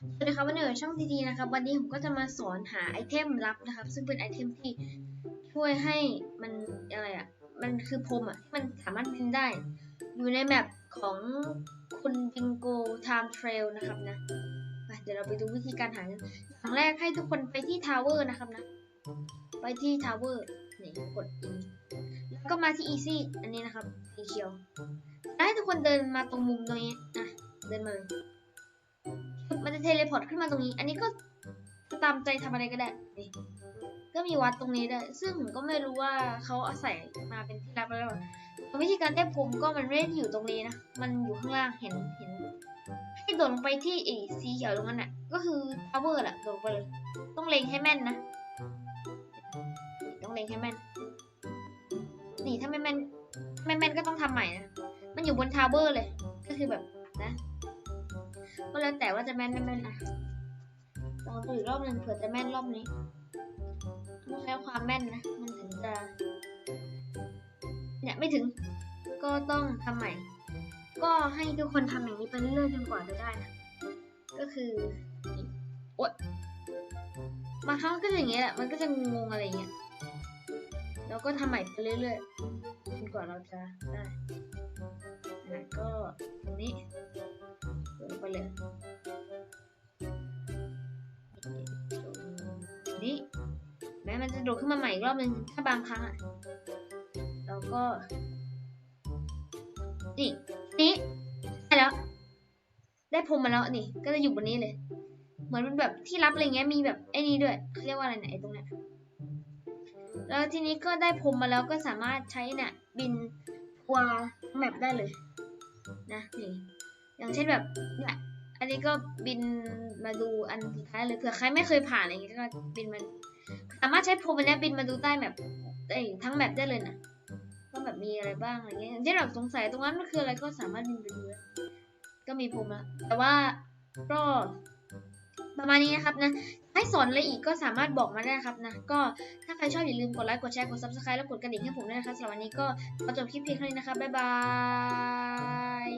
สวัสดีครับวันนี้อยู่ช่องดีๆนะครับวันนี้ผมก็จะมาสอนหาไอเทมลับนะครับ ซึ่งเป็นไอเทมที่ช่วยให้มันอะไรอะมันคือพรมอะที่มันสามารถบินได้ อยู่ในแมปของคุณบิงโก Time Trail นะครับนะเดี๋ยวเราไปดูวิธีการหากันอย่างแรกให้ทุกคนไปที่ทาวเวอร์นะครับนะ ไปที่ทาวเวอร์นี่กด E แล้วก็มาที่ Easy อันนี้นะครับสีเขียวให้ทุกคนเดินมาตรงมุมตรงนี้อะเดินมาเลย มันจะเทเลพอร์ตขึ้นมาตรงนี้ อันนี้ก็ตามใจทำอะไรก็ได้นี่ก็มีวัดตรงนี้ด้วยซึ่งผมก็ไม่รู้ว่าเขาอาใส่มาเป็นที่ลับแล้วหรือเปล่าวิธีการได้ภูมิก็มันไม่ได้อยู่ตรงนี้นะ มันอยู่ข้างล่างเห็นเห็นให้โดดลงไปที่ไอ้สีเขียวตรงนั้นน่ะ ก็คือทาวเวอร์แหละโดดไปเลย ต้องเล็งให้แม่นนะ ต้องเล็งให้แม่น นี่ถ้าไม่แม่นไม่แม่นก็ต้องทำใหม่นะ มันอยู่บนทาวเวอร์เลย ก็คือแบบนะ ก็แล้วแต่ว่าจะแม่นไม่แม่นอะลองดูอีกรอบหนึ่งเผื่อจะแม่นรอบนี้ต้องใช้ความแม่นนะ มันถึงจะ เนี่ยไม่ถึง ก็ต้องทำใหม่ ก็ให้ทุกคนทำอย่างนี้ไปเรื่อยๆจนกว่าจะได้นะ ก็คือโอ๊ยบางครั้งก็จะอย่างเงี้ยแหละ มันก็จะงงอะไรเงี้ย แล้วก็ทำใหม่ไปเรื่อยๆจนกว่าเราจะได้ก็ตรงนี้ นี่แม้มันจะโดดขึ้นมาใหม่อีกรอบนึงถ้าบางครั้งอะเราก็นี่นี่ได้แล้ว ได้พรมมาแล้วนี่ ก็จะอยู่บนนี้เลย เหมือนเป็นแบบที่รับอะไรเงี้ยมีแบบไอ้นี่ด้วยเขาเรียกว่าอะไรเนี่ยไอ้ตรงเนี้ยแล้วทีนี้ก็ได้พรมมาแล้วก็สามารถใช้เนี่ยบินทัวแมปได้เลยนะนี่อย่างเช่นแบบเนี่ยอันนี้ก็บิน มาดูอันสุดท้ายเลยเผื่อใครไม่เคยผ่านอะไรอย่างเงี้ยก็บินมาสามารถใช้พรมอันเนี้ยบินมาดูใต้แมปเอ้ทั้งแมปได้เลยนะว่าแบบมีอะไรบ้างอะไรเงี้ยอย่างเช่นแบบสงสัยตรงนั้นมันคืออะไรก็สามารถบินไปดูได้ก็มีพรมล้วแต่ว่าก็ประมาณนี้นะครับนะให้สอนอะไรอีกก็สามารถบอกมาได้นะครับนะ ก็ถ้าใครชอบอย่าลืมกดไลค์กดแชร์กด subscribe แล้วกดกระดิ่งให้ผมด้วยนะครับสำหรับวันนี้ก็ขอจบคลิปเพียงเท่านี้นะครับบ๊ายบาย